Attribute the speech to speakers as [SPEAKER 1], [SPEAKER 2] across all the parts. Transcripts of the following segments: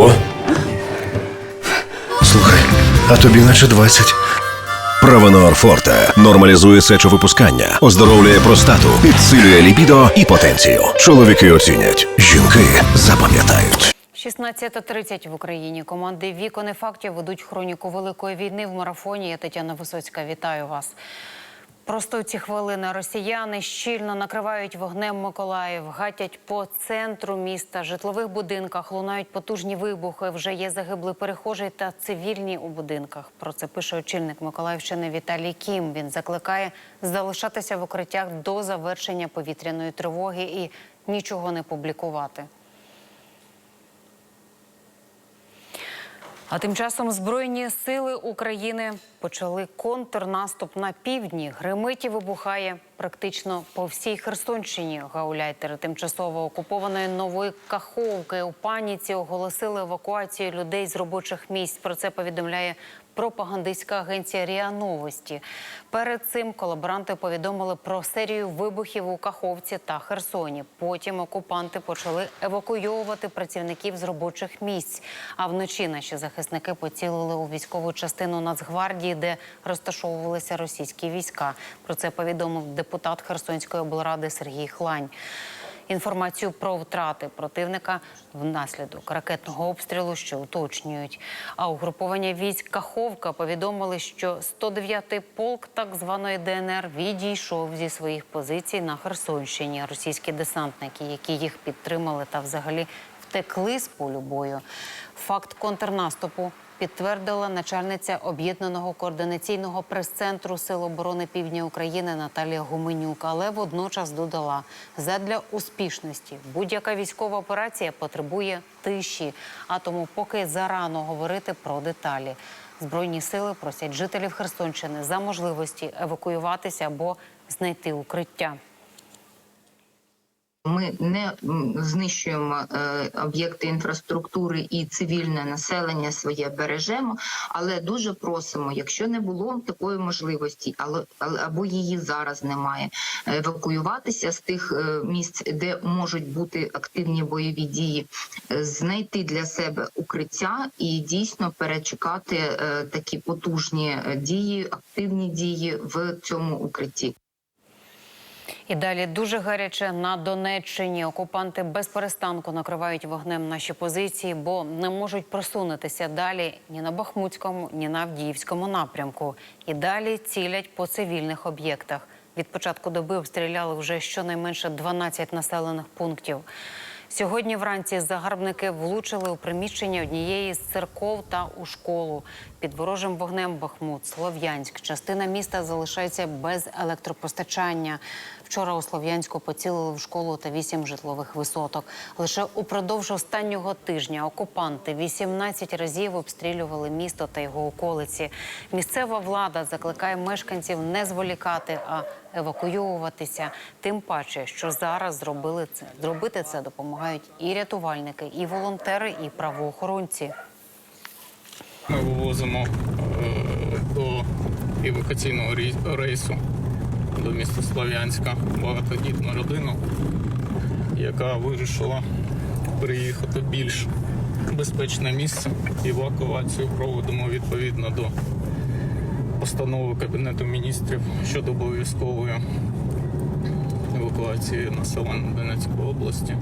[SPEAKER 1] Ого. Слухай, а тобі наче 20.
[SPEAKER 2] Правонор Форте нормалізує сечовипускання, оздоровлює простату, підсилює ліпідо і потенцію. Чоловіки оцінять, жінки запам'ятають.
[SPEAKER 3] 16.30 в Україні. Команди «Вікон і фактів ведуть хроніку великої війни в марафоні. Я Тетяна Висоцька. Вітаю вас. Просто ці хвилини росіяни щільно накривають вогнем Миколаїв, гатять по центру міста, житлових будинках, лунають потужні вибухи. Вже є загиблий перехожий та цивільні у будинках. Про це пише очільник Миколаївщини Віталій Кім. Він закликає залишатися в укриттях до завершення повітряної тривоги і нічого не публікувати. А тим часом Збройні сили України почали контрнаступ на півдні. Гримиті вибухає практично по всій Херсонщині. Гауляйтери тимчасово окупованої нової Каховки у паніці оголосили евакуацію людей з робочих місць. Про це повідомляє пропагандистська агенція РІА Новості. Перед цим колаборанти повідомили про серію вибухів у Каховці та Херсоні. Потім окупанти почали евакуйовувати працівників з робочих місць. А вночі наші захисники поцілили у військову частину Нацгвардії, де розташовувалися російські війська. Про це повідомив депутат Херсонської облради Сергій Хлань. Інформацію про втрати противника внаслідок ракетного обстрілу, що уточнюють. А угруповання військ Каховка повідомили, що 109-й полк так званої ДНР відійшов зі своїх позицій на Херсонщині. Російські десантники, які їх підтримали та взагалі втекли з полю бою. Факт контрнаступу підтвердила начальниця об'єднаного координаційного прес-центру Сил оборони Півдня України Наталія Гуменюк. Але водночас додала, задля успішності будь-яка військова операція потребує тиші. А тому поки зарано говорити про деталі. Збройні сили просять жителів Херсонщини за можливості евакуюватися або знайти укриття.
[SPEAKER 4] Ми не знищуємо е, об'єкти інфраструктури і цивільне населення своє бережемо, але дуже просимо, якщо не було такої можливості, але, або її зараз немає, евакуюватися з тих е, місць, де можуть бути активні бойові дії, е, знайти для себе укриття і дійсно перечекати такі потужні дії, активні дії в цьому укритті.
[SPEAKER 3] І далі дуже гаряче на Донеччині. Окупанти без перестанку накривають вогнем наші позиції, бо не можуть просунутися далі ні на Бахмутському, ні на Авдіївському напрямку. І далі цілять по цивільних об'єктах. Від початку доби обстріляли вже щонайменше 12 населених пунктів. Сьогодні вранці загарбники влучили у приміщення однієї з церков та у школу. Під ворожим вогнем Бахмут, Слов'янськ. Частина міста залишається без електропостачання. Вчора у Слов'янську поцілили в школу та вісім житлових висоток. Лише упродовж останнього тижня окупанти 18 разів обстрілювали місто та його околиці. Місцева влада закликає мешканців не зволікати, а евакуюватися. Тим паче, що зараз зробили це. Зробити це допомагають і рятувальники, і волонтери, і правоохоронці.
[SPEAKER 5] Ми вивозимо е, до евакуаційного рейсу до міста Слов'янська багатодітну родину, яка вирішила приїхати більш безпечне місце. Евакуацію проводимо відповідно до постанови Кабінету міністрів щодо обов'язкової евакуації населення Донецької області.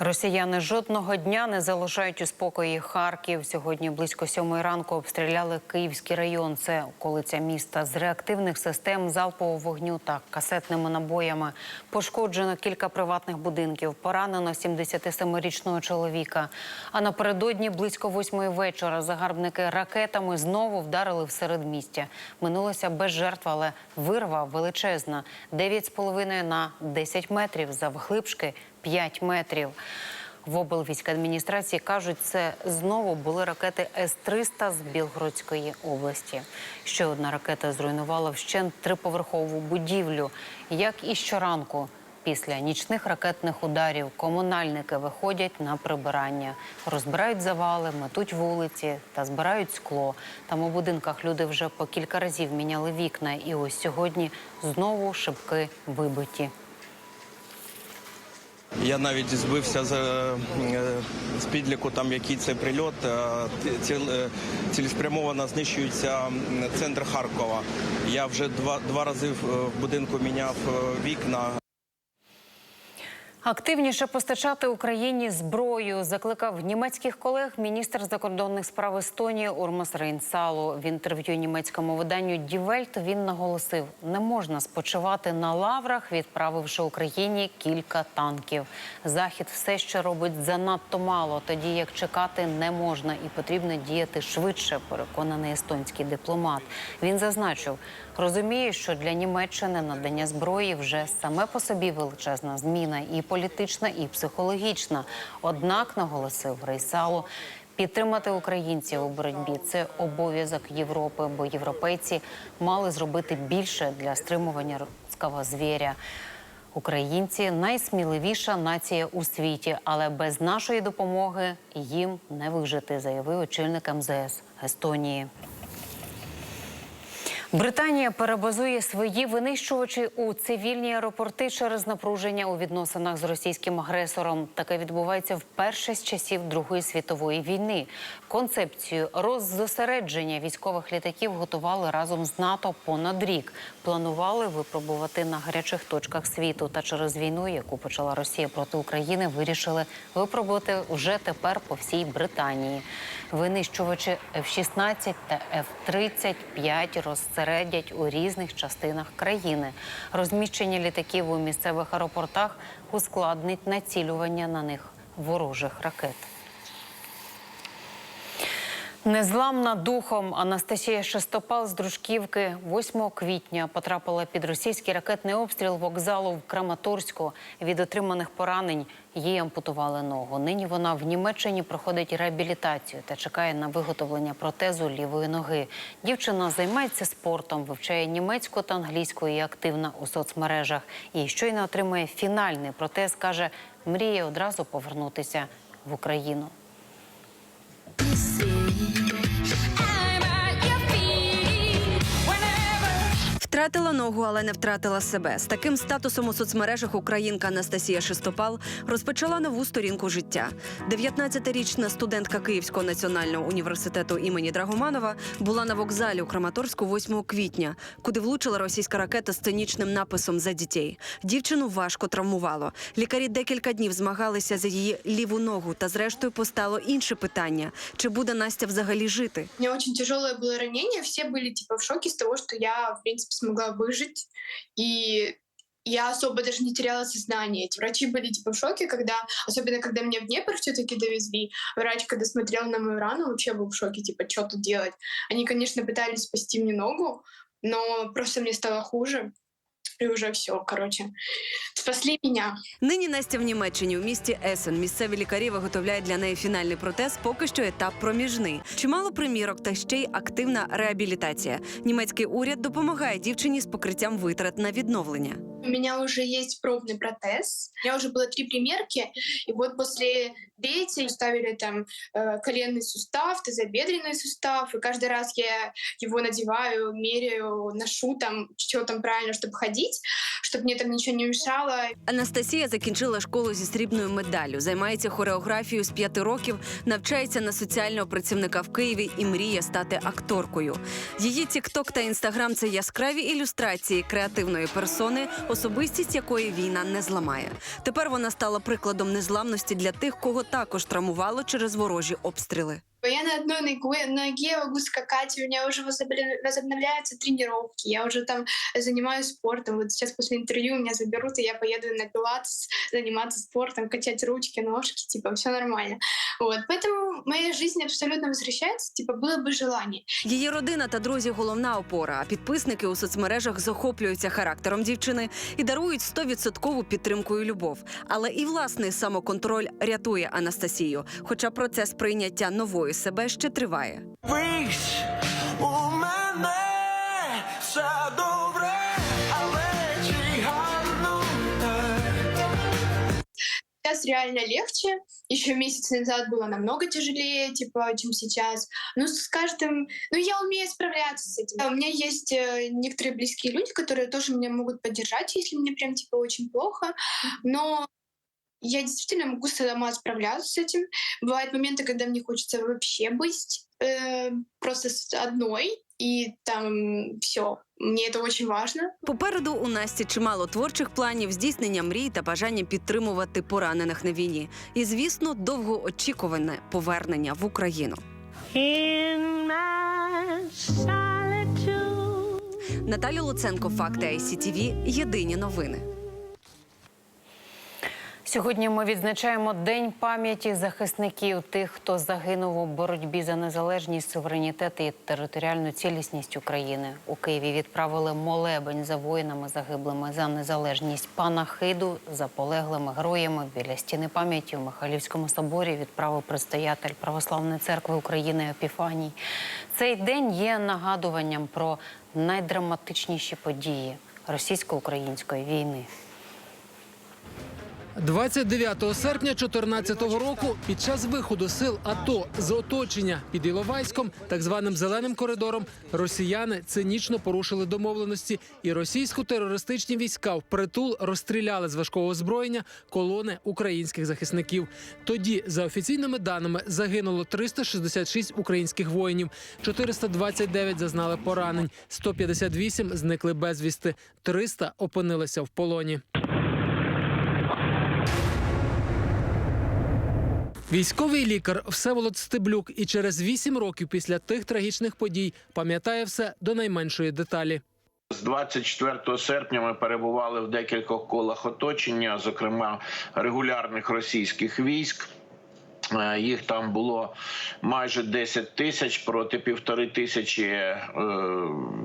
[SPEAKER 3] Росіяни жодного дня не залишають у спокої Харків. Сьогодні близько сьомої ранку обстріляли Київський район. Це околиця міста з реактивних систем залпового вогню та касетними набоями. Пошкоджено кілька приватних будинків. Поранено 77-річного чоловіка. А напередодні близько восьмої вечора загарбники ракетами знову вдарили в середмістя. Минулося без жертв, але вирва величезна 9,5 на 10 метрів завглибшки 5 метрів. В облвійськадміністрації кажуть, це знову були ракети С-300 з Білгородської області. Ще одна ракета зруйнувала вщент триповерхову будівлю. Як і щоранку, після нічних ракетних ударів комунальники виходять на прибирання, розбирають завали, метуть вулиці та збирають скло. Там у будинках люди вже по кілька разів міняли вікна, і ось сьогодні знову шибки вибиті.
[SPEAKER 6] Я навіть збився з, е, з підліку, там який це прильот. Е, ціл- е, Цілеспрямовано знищується центр Харкова. Я вже два, два рази в будинку міняв вікна.
[SPEAKER 3] Активніше постачати Україні зброю закликав німецьких колег міністр закордонних справ Естонії Урмас Рейнсалу. В інтерв'ю німецькому виданню Дівельт він наголосив: не можна спочивати на лаврах, відправивши Україні кілька танків. Захід все ще робить занадто мало, тоді як чекати не можна і потрібно діяти швидше. Переконаний естонський дипломат. Він зазначив, розуміє, що для Німеччини надання зброї вже саме по собі величезна зміна і політична, і психологічна. Однак наголосив Рейсалу. Підтримати українців у боротьбі це обов'язок Європи, бо європейці мали зробити більше для стримування руського звіря. Українці найсміливіша нація у світі, але без нашої допомоги їм не вижити, заявив очільник МЗС Естонії. Британія перебазує свої винищувачі у цивільні аеропорти через напруження у відносинах з російським агресором. Таке відбувається вперше з часів Другої світової війни. Концепцію роззосередження військових літаків готували разом з НАТО понад рік. Планували випробувати на гарячих точках світу. Та через війну, яку почала Росія проти України, вирішили випробувати вже тепер по всій Британії. Винищувачі F-16 та F-35 розсередять у різних частинах країни. Розміщення літаків у місцевих аеропортах ускладнить націлювання на них ворожих ракет. Незламна духом Анастасія Шестопал з Дружківки 8 квітня потрапила під російський ракетний обстріл вокзалу в Краматорську. Від отриманих поранень їй ампутували ногу. Нині вона в Німеччині проходить реабілітацію та чекає на виготовлення протезу лівої ноги. Дівчина займається спортом, вивчає німецьку та англійську і активна у соцмережах. І щойно отримує фінальний протез, каже, мріє одразу повернутися в Україну.
[SPEAKER 7] Втратила ногу, але не втратила себе. З таким статусом у соцмережах українка Анастасія Шестопал розпочала нову сторінку життя. 19-річна студентка Київського національного університету імені Драгоманова була на вокзалі у Краматорську 8 квітня, куди влучила російська ракета з цинічним написом за дітей. Дівчину важко травмувало. Лікарі декілька днів змагалися за її ліву ногу, та зрештою постало інше питання: чи буде Настя взагалі жити?
[SPEAKER 8] У очень тяжелое было ранение, все были типа в шоке с того, что я, в принципе, смогла выжить, и я особо даже не теряла сознание. Врачи были типа в шоке, когда, особенно когда меня в Днепр все-таки довезли, врач, когда смотрел на мою рану, вообще был в шоке, типа, что тут делать. Они, конечно, пытались спасти мне ногу, но просто мне стало хуже, и уже все, короче, спасли меня.
[SPEAKER 7] Нині Настя в Німеччині у місті Есен. Місцеві лікарі виготовляють для неї фінальний протез. Поки що етап проміжний. Чимало примірок та ще й активна реабілітація. Німецький уряд допомагає дівчині з покриттям витрат на відновлення.
[SPEAKER 8] У меня уже есть пробный протез. У меня уже было три примерки. И вот после третьей ставили там э, коленный сустав, тазобедренный сустав. И каждый раз я его надеваю, меряю, ношу там, что там правильно, чтобы ходить, чтобы мне там ничего не мешало.
[SPEAKER 7] Анастасія закінчила школу зі срібною медаллю, займається хореографією з п'яти років, навчається на соціального працівника в Києві і мріє стати акторкою. Її тікток та інстаграм це яскраві ілюстрації креативної персони, особистість якої війна не зламає. Тепер вона стала прикладом незламності для тих, кого також травмувало через ворожі обстріли.
[SPEAKER 8] Я на одной ноге, ноге могу скакать, у меня уже возобновля- возобновляются тренировки, я уже там занимаюсь спортом. Вот сейчас после интервью меня заберут, и я поеду на пилатес заниматься спортом, качать ручки, ножки, типа, все нормально. Вот, поэтому моя жизнь абсолютно возвращается, типа, было бы желание.
[SPEAKER 7] Її родина та друзі головна опора. А підписники у соцмережах захоплюються характером дівчини і дарують 100% підтримку і любов. Але і власний самоконтроль рятує Анастасію. Хоча процес прийняття нової себе ще триває.
[SPEAKER 9] Виш у мене все добре, але чи гарно так?
[SPEAKER 8] Сейчас реально легче. Еще месяц назад было намного тяжелее, типа, чем сейчас. Ну, с каждым... Ну, я умею справляться с этим. У меня есть э, некоторые близкие люди, которые тоже меня могут поддержать, если мне прям, типа, очень плохо. Но я действительно могу сама справляться с этим. Бывают моменты, когда мне хочется вообще быть э, просто с одной, и там все. Мне это очень важно.
[SPEAKER 7] Попереду у Насті чимало творчих планів, здійснення мрій та бажання підтримувати поранених на війні. І, звісно, довгоочікуване повернення в Україну. Наталя Луценко, факти ICTV, Єдині новини.
[SPEAKER 3] Сьогодні ми відзначаємо День пам'яті захисників тих, хто загинув у боротьбі за незалежність, суверенітет і територіальну цілісність України. У Києві відправили молебень за воїнами, загиблими за незалежність панахиду, за полеглими героями біля стіни пам'яті у Михайлівському соборі відправив предстоятель Православної церкви України Епіфаній. Цей день є нагадуванням про найдраматичніші події російсько-української війни.
[SPEAKER 10] 29 серпня 2014 року під час виходу сил АТО з оточення під Іловайськом, так званим зеленим коридором, росіяни цинічно порушили домовленості, і російсько-терористичні війська впритул розстріляли з важкого озброєння колони українських захисників. Тоді, за офіційними даними, загинуло 366 українських воїнів, 429 зазнали поранень, 158 зникли безвісти, 300 опинилися в полоні. Військовий лікар Всеволод Стеблюк і через вісім років після тих трагічних подій пам'ятає все до найменшої деталі.
[SPEAKER 11] З 24 серпня ми перебували в декількох колах оточення, зокрема регулярних російських військ. Е, Їх там було майже 10 тисяч проти півтори тисячі е,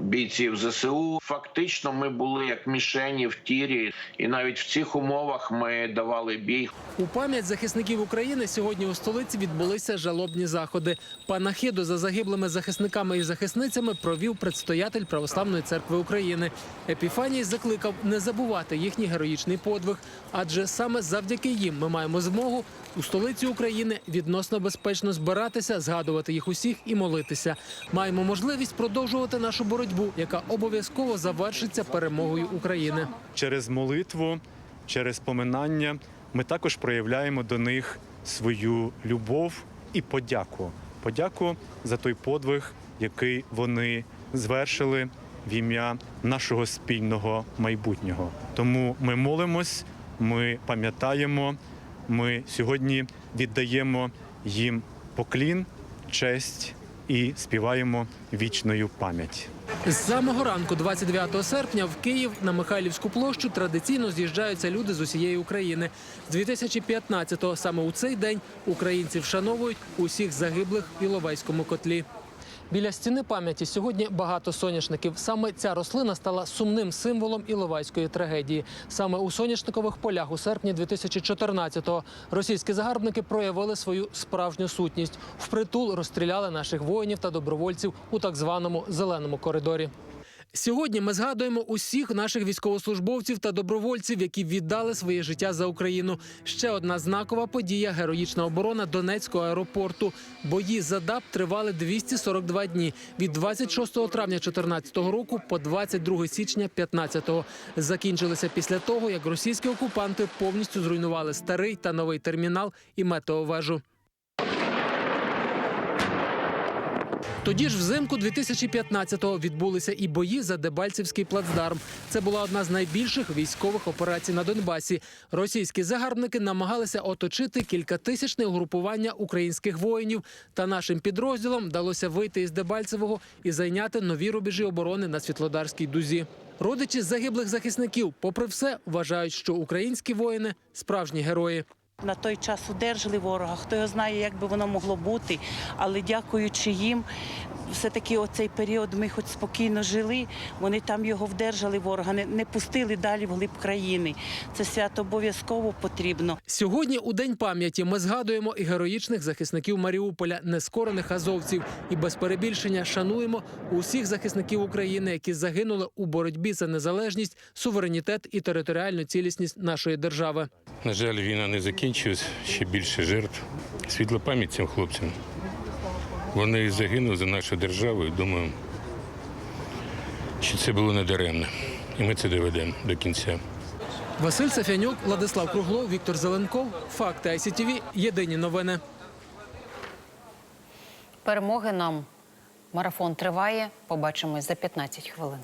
[SPEAKER 11] бійців ЗСУ. Фактично, ми були як мішені в тірі, і навіть в цих умовах ми давали бій.
[SPEAKER 10] У пам'ять захисників України сьогодні у столиці відбулися жалобні заходи. Панахиду за загиблими захисниками і захисницями провів предстоятель Православної церкви України. Епіфаній закликав не забувати їхній героїчний подвиг, адже саме завдяки їм ми маємо змогу у столиці України відносно безпечно збиратися, згадувати їх усіх і молитися. Маємо можливість продовжувати нашу боротьбу, яка обов'язково завершиться перемогою України.
[SPEAKER 12] через молитву, через поминання ми також проявляємо до них свою любов і подяку. Подяку за той подвиг, який вони звершили в ім'я нашого спільного майбутнього. Тому ми молимось, ми пам'ятаємо, ми сьогодні віддаємо їм поклін, честь і співаємо вічною пам'ять.
[SPEAKER 10] З самого ранку, 29 серпня, в Київ на Михайлівську площу традиційно з'їжджаються люди з усієї України. З 2015-го саме у цей день українці вшановують усіх загиблих в Іловайському котлі. Біля стіни пам'яті сьогодні багато соняшників. Саме ця рослина стала сумним символом іловайської трагедії. Саме у соняшникових полях у серпні 2014-го російські загарбники проявили свою справжню сутність. Впритул розстріляли наших воїнів та добровольців у так званому зеленому коридорі. Сьогодні ми згадуємо усіх наших військовослужбовців та добровольців, які віддали своє життя за Україну. Ще одна знакова подія героїчна оборона Донецького аеропорту. Бої за ДАП тривали 242 дні від 26 травня 2014 року по 22 січня 2015. Закінчилися після того, як російські окупанти повністю зруйнували старий та новий термінал і метеовежу. Тоді ж взимку 2015-го відбулися і бої за Дебальцівський плацдарм. Це була одна з найбільших військових операцій на Донбасі. Російські загарбники намагалися оточити кількатисячне угрупування українських воїнів. Та нашим підрозділам вдалося вийти із Дебальцевого і зайняти нові рубежі оборони на Світлодарській дузі. Родичі загиблих захисників, попри все, вважають, що українські воїни справжні герої.
[SPEAKER 13] На той час удержали ворога. Хто його знає, як би воно могло бути. Але дякуючи їм, все-таки оцей період ми хоч спокійно жили. Вони там його вдержали ворога, не, не пустили далі вглиб країни. Це свято обов'язково потрібно.
[SPEAKER 10] Сьогодні, у день пам'яті, ми згадуємо і героїчних захисників Маріуполя, нескорених азовців, і без перебільшення шануємо усіх захисників України, які загинули у боротьбі за незалежність, суверенітет і територіальну цілісність нашої держави.
[SPEAKER 14] На жаль, війна не закінчилась, ще більше жертв. Світла пам'ять цим хлопцям. Вони загинули за нашу державу і думаю, що це було не даремно. І ми це доведемо до кінця.
[SPEAKER 10] Василь Сафянюк, Владислав Круглов, Віктор Зеленков. Факти ICTV. Єдині новини.
[SPEAKER 3] Перемоги нам. Марафон триває. Побачимось за 15 хвилин.